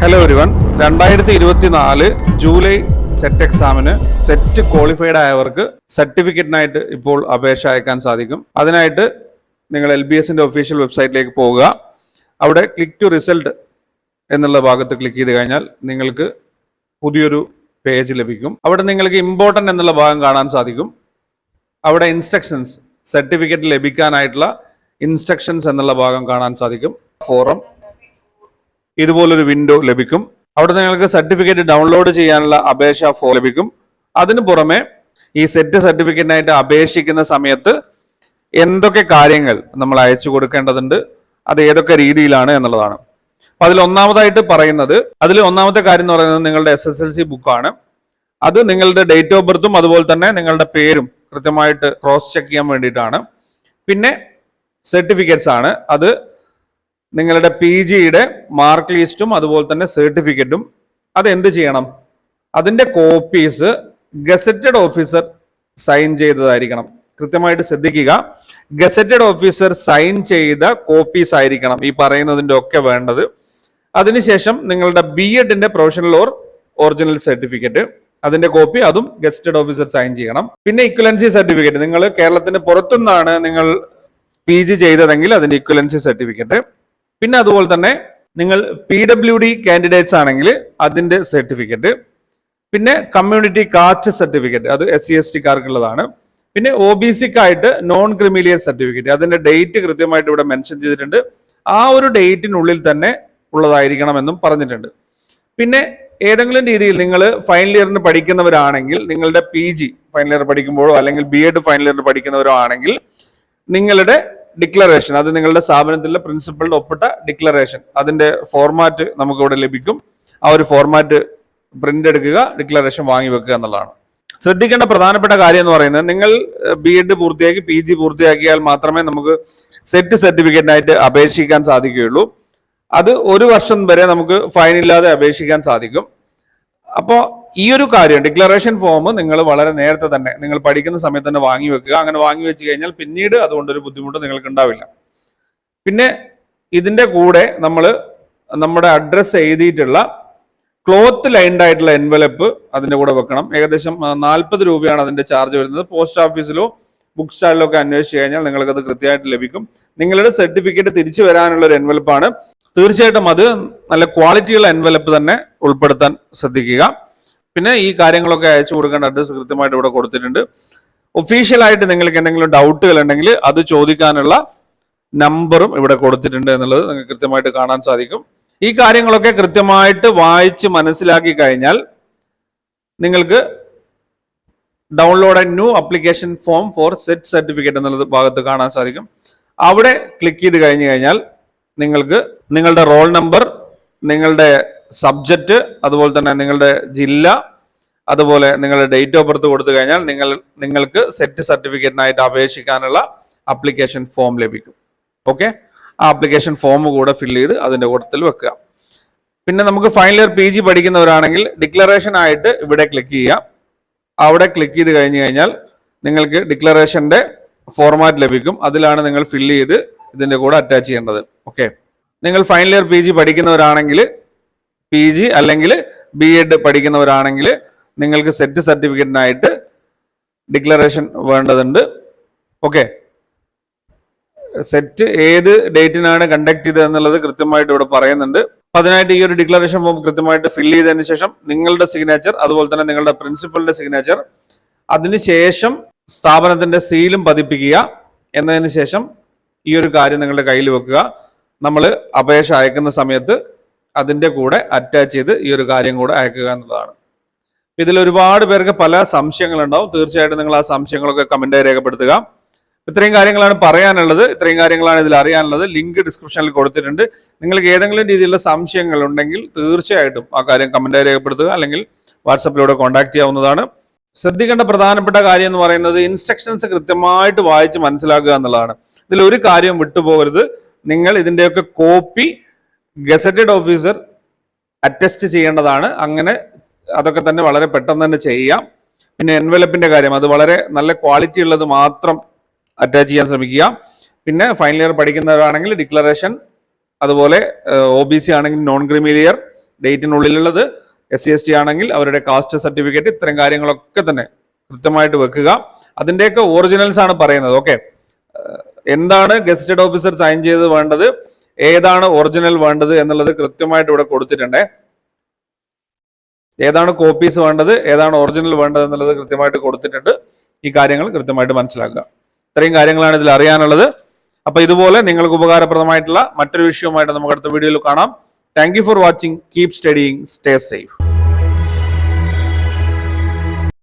Hello ഒരുവൺ രണ്ടായിരത്തി ഇരുപത്തി നാല് ജൂലൈ സെറ്റ് എക്സാമിന് സെറ്റ് ക്വാളിഫൈഡ് ആയവർക്ക് സർട്ടിഫിക്കറ്റിനായിട്ട് ഇപ്പോൾ അപേക്ഷ അയക്കാൻ സാധിക്കും. അതിനായിട്ട് നിങ്ങൾ എൽ ബി എസിന്റെ ഒഫീഷ്യൽ വെബ്സൈറ്റിലേക്ക് പോവുക. അവിടെ ക്ലിക്ക് ടു റിസൾട്ട് എന്നുള്ള ഭാഗത്ത് ക്ലിക്ക് ചെയ്ത് കഴിഞ്ഞാൽ നിങ്ങൾക്ക് പുതിയൊരു പേജ് ലഭിക്കും. അവിടെ നിങ്ങൾക്ക് ഇമ്പോർട്ടന്റ് എന്നുള്ള ഭാഗം കാണാൻ സാധിക്കും. അവിടെ ഇൻസ്ട്രക്ഷൻസ് സർട്ടിഫിക്കറ്റ് ലഭിക്കാനായിട്ടുള്ള ഇൻസ്ട്രക്ഷൻസ് എന്നുള്ള ഭാഗം കാണാൻ സാധിക്കും. ഫോറം ഇതുപോലൊരു വിൻഡോ ലഭിക്കും. അവിടെ നിങ്ങൾക്ക് സർട്ടിഫിക്കറ്റ് ഡൗൺലോഡ് ചെയ്യാനുള്ള അപേക്ഷ ഫോം ലഭിക്കും. അതിനു പുറമെ ഈ സെറ്റ് സർട്ടിഫിക്കറ്റിനായിട്ട് അപേക്ഷിക്കുന്ന സമയത്ത് എന്തൊക്കെ കാര്യങ്ങൾ നമ്മൾ അയച്ചു കൊടുക്കേണ്ടതുണ്ട് അത് ഏതൊക്കെ രീതിയിലാണ് എന്നുള്ളതാണ്. അപ്പൊ അതിൽ ഒന്നാമതായിട്ട് പറയുന്നത് അതിൽ ഒന്നാമത്തെ കാര്യം എന്ന് പറയുന്നത് നിങ്ങളുടെ എസ് എസ് എൽ സി ബുക്കാണ് അത് നിങ്ങളുടെ ഡേറ്റ് ഓഫ് ബർത്തും അതുപോലെ തന്നെ നിങ്ങളുടെ പേരും കൃത്യമായിട്ട് ക്രോസ് ചെക്ക് ചെയ്യാൻ വേണ്ടിയിട്ടാണ്. പിന്നെ സർട്ടിഫിക്കറ്റ്സ് ആണ്. അത് നിങ്ങളുടെ പി ജിയുടെ മാർക്ക് ലിസ്റ്റും അതുപോലെ തന്നെ സർട്ടിഫിക്കറ്റും അത് എന്ത് ചെയ്യണം? അതിന്റെ കോപ്പീസ് ഗസറ്റഡ് ഓഫീസർ സൈൻ ചെയ്തതായിരിക്കണം. കൃത്യമായിട്ട് ശ്രദ്ധിക്കുക. ഗസറ്റഡ് ഓഫീസർ സൈൻ ചെയ്ത കോപ്പീസ് ആയിരിക്കണം ഈ പറയുന്നതിന്റെ ഒക്കെ വേണ്ടത്. അതിനുശേഷം നിങ്ങളുടെ ബി എഡിന്റെ പ്രൊഫഷണൽ ഓർ ഒറിജിനൽ സർട്ടിഫിക്കറ്റ് അതിന്റെ കോപ്പി അതും ഗസ്റ്റഡ് ഓഫീസർ സൈൻ ചെയ്യണം. പിന്നെ ഇക്വലൻസി സർട്ടിഫിക്കറ്റ് നിങ്ങൾ കേരളത്തിന് പുറത്തുനിന്നാണ് നിങ്ങൾ പി ജി ചെയ്തതെങ്കിൽ അതിന്റെ ഇക്വലൻസി സർട്ടിഫിക്കറ്റ് പിന്നെ അതുപോലെ തന്നെ നിങ്ങൾ പി ഡബ്ല്യു ഡി കാൻഡിഡേറ്റ്സ് ആണെങ്കിൽ അതിന്റെ സർട്ടിഫിക്കറ്റ് പിന്നെ കമ്മ്യൂണിറ്റി കാസ്റ്റ് സർട്ടിഫിക്കറ്റ് അത് എസ് സി എസ് ടിക്കാർക്കുള്ളതാണ് പിന്നെ ഒ ബി സിക്കായിട്ട് നോൺ ക്രിമിലിയർ സർട്ടിഫിക്കറ്റ് അതിന്റെ ഡേറ്റ് കൃത്യമായിട്ട് ഇവിടെ മെൻഷൻ ചെയ്തിട്ടുണ്ട്. ആ ഒരു ഡേറ്റിനുള്ളിൽ തന്നെ ഉള്ളതായിരിക്കണമെന്നും പറഞ്ഞിട്ടുണ്ട്. പിന്നെ ഏതെങ്കിലും രീതിയിൽ നിങ്ങൾ ഫൈനൽ ഇയറിന് പഠിക്കുന്നവരാണെങ്കിൽ നിങ്ങളുടെ പി ജി ഫൈനൽ ഇയർ പഠിക്കുമ്പോഴോ അല്ലെങ്കിൽ ബി എഡ് ഫൈനൽ ഇയറിന് പഠിക്കുന്നവരോ ആണെങ്കിൽ നിങ്ങളുടെ ഡിക്ലറേഷൻ അത് നിങ്ങളുടെ സ്ഥാപനത്തിലെ പ്രിൻസിപ്പളുടെ ഒപ്പിട്ട ഡിക്ലറേഷൻ അതിന്റെ ഫോർമാറ്റ് നമുക്ക് ഇവിടെ ലഭിക്കും. ആ ഒരു ഫോർമാറ്റ് പ്രിന്റ് എടുക്കുക ഡിക്ലറേഷൻ വാങ്ങി വെക്കുക എന്നുള്ളതാണ്. ശ്രദ്ധിക്കേണ്ട പ്രധാനപ്പെട്ട കാര്യം എന്ന് പറയുന്നത് നിങ്ങൾ ബി എഡ് പൂർത്തിയാക്കി പി ജി പൂർത്തിയാക്കിയാൽ മാത്രമേ നമുക്ക് സെറ്റ് സർട്ടിഫിക്കറ്റിനായിട്ട് അപേക്ഷിക്കാൻ സാധിക്കുകയുള്ളൂ. അത് ഒരു വർഷം വരെ നമുക്ക് ഫൈൻ ഇല്ലാതെ അപേക്ഷിക്കാൻ സാധിക്കും. അപ്പോൾ ഈ ഒരു കാര്യം ഡിക്ലറേഷൻ ഫോം നിങ്ങൾ വളരെ നേരത്തെ തന്നെ നിങ്ങൾ പഠിക്കുന്ന സമയത്ത് തന്നെ വാങ്ങി വെക്കുക. അങ്ങനെ വാങ്ങി വെച്ച് കഴിഞ്ഞാൽ പിന്നീട് അതുകൊണ്ടൊരു ബുദ്ധിമുട്ട് നിങ്ങൾക്ക് ഉണ്ടാവില്ല പിന്നെ ഇതിന്റെ കൂടെ നമ്മൾ നമ്മുടെ അഡ്രസ്സ് എഴുതിയിട്ടുള്ള ക്ലോത്ത് ലൈൻഡ് ആയിട്ടുള്ള എൻവലപ്പ് അതിന്റെ കൂടെ വെക്കണം. ഏകദേശം നാൽപ്പത് രൂപയാണ് അതിന്റെ ചാർജ് വരുന്നത്. പോസ്റ്റ് ഓഫീസിലോ ബുക്ക് സ്റ്റാളിലോ ഒക്കെ അന്വേഷിച്ച് കഴിഞ്ഞാൽ നിങ്ങൾക്ക് അത് കൃത്യമായിട്ട് ലഭിക്കും. നിങ്ങളുടെ സർട്ടിഫിക്കറ്റ് തിരിച്ചു വരാനുള്ള ഒരു എൻവലപ്പാണ് തീർച്ചയായിട്ടും അത് നല്ല ക്വാളിറ്റിയുള്ള എൻവലപ്പ് തന്നെ ഉൾപ്പെടുത്താൻ ശ്രദ്ധിക്കുക. പിന്നെ ഈ കാര്യങ്ങളൊക്കെ അയച്ചു കൊടുക്കേണ്ട അഡ്രസ്സ് കൃത്യമായിട്ട് ഇവിടെ കൊടുത്തിട്ടുണ്ട്. ഒഫീഷ്യലായിട്ട് നിങ്ങൾക്ക് എന്തെങ്കിലും ഡൗട്ടുകൾ ഉണ്ടെങ്കിൽ അത് ചോദിക്കാനുള്ള നമ്പറും ഇവിടെ കൊടുത്തിട്ടുണ്ട് എന്നുള്ളത് നിങ്ങൾക്ക് കൃത്യമായിട്ട് കാണാൻ സാധിക്കും. ഈ കാര്യങ്ങളൊക്കെ കൃത്യമായിട്ട് വായിച്ച് മനസ്സിലാക്കി കഴിഞ്ഞാൽ നിങ്ങൾക്ക് download a new application form for SET certificate എന്നുള്ളത് ഭാഗത്ത് കാണാൻ സാധിക്കും. അവിടെ ക്ലിക്ക് ചെയ്ത് കഴിഞ്ഞു കഴിഞ്ഞാൽ നിങ്ങൾക്ക് നിങ്ങളുടെ റോൾ നമ്പർ നിങ്ങളുടെ സബ്ജക്റ്റ് അതുപോലെ തന്നെ നിങ്ങളുടെ ജില്ല അതുപോലെ നിങ്ങളുടെ ഡേറ്റ് ഓഫ് ബർത്ത് കൊടുത്തു കഴിഞ്ഞാൽ നിങ്ങൾ നിങ്ങൾക്ക് സെറ്റ് സർട്ടിഫിക്കറ്റിനായിട്ട് അപേക്ഷിക്കാനുള്ള അപ്ലിക്കേഷൻ ഫോം ലഭിക്കും. ഓക്കെ ആ അപ്ലിക്കേഷൻ ഫോം കൂടെ ഫില്ല് ചെയ്ത് അതിന്റെ കൂട്ടത്തിൽ വെക്കുക. പിന്നെ നമുക്ക് ഫൈനൽ ഇയർ പി ജി പഠിക്കുന്നവരാണെങ്കിൽ ഡിക്ലറേഷൻ ആയിട്ട് ഇവിടെ ക്ലിക്ക് ചെയ്യാം അവിടെ ക്ലിക്ക് ചെയ്ത് കഴിഞ്ഞു കഴിഞ്ഞാൽ നിങ്ങൾക്ക് ഡിക്ലറേഷന്റെ ഫോർമാറ്റ് ലഭിക്കും. അതിലാണ് നിങ്ങൾ ഫില്ല് ചെയ്ത് ഇതിന്റെ കൂടെ അറ്റാച്ച് ചെയ്യേണ്ടത്. ഓക്കെ നിങ്ങൾ ഫൈനൽ ഇയർ പി ജി പഠിക്കുന്നവരാണെങ്കിൽ പി ജി അല്ലെങ്കിൽ ബി എഡ് പഠിക്കുന്നവരാണെങ്കിൽ നിങ്ങൾക്ക് സെറ്റ് സർട്ടിഫിക്കറ്റിനായിട്ട് ഡിക്ലറേഷൻ വേണ്ടതുണ്ട്. ഓക്കെ സെറ്റ് ഏത് ഡേറ്റിനാണ് കണ്ടക്ട് ചെയ്തത് എന്നുള്ളത് കൃത്യമായിട്ട് ഇവിടെ പറയുന്നുണ്ട്. അതിനായിട്ട് ഈ ഒരു ഡിക്ലറേഷൻ ഫോം കൃത്യമായിട്ട് ഫില്ല് ചെയ്തതിന് ശേഷം നിങ്ങളുടെ സിഗ്നേച്ചർ അതുപോലെ തന്നെ നിങ്ങളുടെ പ്രിൻസിപ്പലിന്റെ സിഗ്നേച്ചർ അതിനുശേഷം സ്ഥാപനത്തിന്റെ സീലും പതിപ്പിക്കുക. എന്നതിന് ശേഷം ഈ ഒരു കാര്യം നിങ്ങളുടെ കയ്യിൽ വെക്കുക. നമ്മൾ അപേക്ഷ അയക്കുന്ന സമയത്ത് അതിന്റെ കൂടെ അറ്റാച്ച് ചെയ്ത് ഈ ഒരു കാര്യം കൂടെ അയക്കുക എന്നുള്ളതാണ്. ഇതിൽ ഒരുപാട് പേർക്ക് പല സംശയങ്ങളുണ്ടാവും. തീർച്ചയായിട്ടും നിങ്ങൾ ആ സംശയങ്ങളൊക്കെ കമന്റായി രേഖപ്പെടുത്തുക. ഇത്രയും കാര്യങ്ങളാണ് പറയാനുള്ളത്. ഇത്രയും കാര്യങ്ങളാണ് ഇതിൽ അറിയാനുള്ളത്. ലിങ്ക് ഡിസ്ക്രിപ്ഷനിൽ കൊടുത്തിട്ടുണ്ട്. നിങ്ങൾക്ക് ഏതെങ്കിലും രീതിയിലുള്ള സംശയങ്ങൾ ഉണ്ടെങ്കിൽ തീർച്ചയായിട്ടും ആ കാര്യം കമന്റായി രേഖപ്പെടുത്തുക. അല്ലെങ്കിൽ വാട്സപ്പിലൂടെ കോൺടാക്ട് ചെയ്യാവുന്നതാണ്. ശ്രദ്ധിക്കേണ്ട പ്രധാനപ്പെട്ട കാര്യം എന്ന് പറയുന്നത് ഇൻസ്ട്രക്ഷൻസ് കൃത്യമായിട്ട് വായിച്ച് മനസ്സിലാക്കുക എന്നുള്ളതാണ്. ഇതിൽ ഒരു കാര്യം വിട്ടുപോകരുത്. നിങ്ങൾ ഇതിന്റെയൊക്കെ കോപ്പി ഗസറ്റഡ് ഓഫീസർ അറ്റസ്റ്റ് ചെയ്യേണ്ടതാണ്. അങ്ങനെ അതൊക്കെ തന്നെ വളരെ പെട്ടെന്ന് തന്നെ ചെയ്യാം. പിന്നെ എൻവലപ്പിന്റെ കാര്യം അത് വളരെ നല്ല ക്വാളിറ്റി ഉള്ളത് മാത്രം അറ്റാച്ച് ചെയ്യാൻ ശ്രമിക്കുക. പിന്നെ ഫൈനൽ ഇയർ പഠിക്കുന്നവരാണെങ്കിൽ ഡിക്ലറേഷൻ അതുപോലെ ഒ ബി സി ആണെങ്കിൽ നോൺ ക്രിമിലിയർ ഡേറ്റിനുള്ളിലുള്ളത് എസ് സി എസ് ടി ആണെങ്കിൽ അവരുടെ കാസ്റ്റ് സർട്ടിഫിക്കറ്റ് ഇത്തരം കാര്യങ്ങളൊക്കെ തന്നെ കൃത്യമായിട്ട് വെക്കുക. അതിന്റെയൊക്കെ ഒറിജിനൽസ് ആണ് പറയുന്നത്. ഓക്കെ എന്താണ് ഗസ്റ്റഡ് ഓഫീസർ സൈൻ ചെയ്ത് വേണ്ടത്? ഏതാണ് ഒറിജിനൽ വേണ്ടത് എന്നുള്ളത് കൃത്യമായിട്ട് ഇവിടെ കൊടുത്തിട്ടുണ്ട്. ഏതാണ് കോപ്പീസ് വേണ്ടത് ഏതാണ് ഒറിജിനൽ വേണ്ടത് എന്നുള്ളത് കൃത്യമായിട്ട് കൊടുത്തിട്ടുണ്ട്. ഈ കാര്യങ്ങൾ കൃത്യമായിട്ട് മനസ്സിലാക്കുക. ഇത്രയും കാര്യങ്ങളാണ് ഇതിൽ അറിയാനുള്ളത്. അപ്പൊ ഇതുപോലെ നിങ്ങൾക്ക് ഉപകാരപ്രദമായിട്ടുള്ള മറ്റൊരു വിഷയവുമായിട്ട് നമുക്ക് അടുത്ത വീഡിയോയിൽ കാണാം. Thank for watching keep studying stay safe